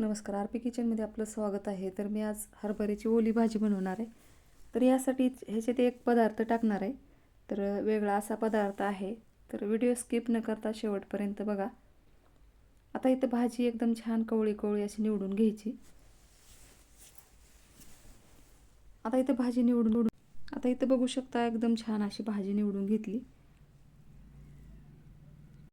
नमस्कार R P किचनमध्ये आपलं स्वागत आहे. तर मी आज हरभऱ्याची ओली भाजी बनवणार आहे. तर यासाठी ह्याच्यात एक पदार्थ टाकणार आहे. तर वेगळा असा पदार्थ आहे. तर व्हिडिओ स्किप न करता शेवटपर्यंत बघा. आता इथं भाजी एकदम छान कवळी कवळी अशी निवडून घ्यायची. आता इथं भाजी निवडून आता इथं बघू शकता एकदम छान अशी भाजी निवडून घेतली.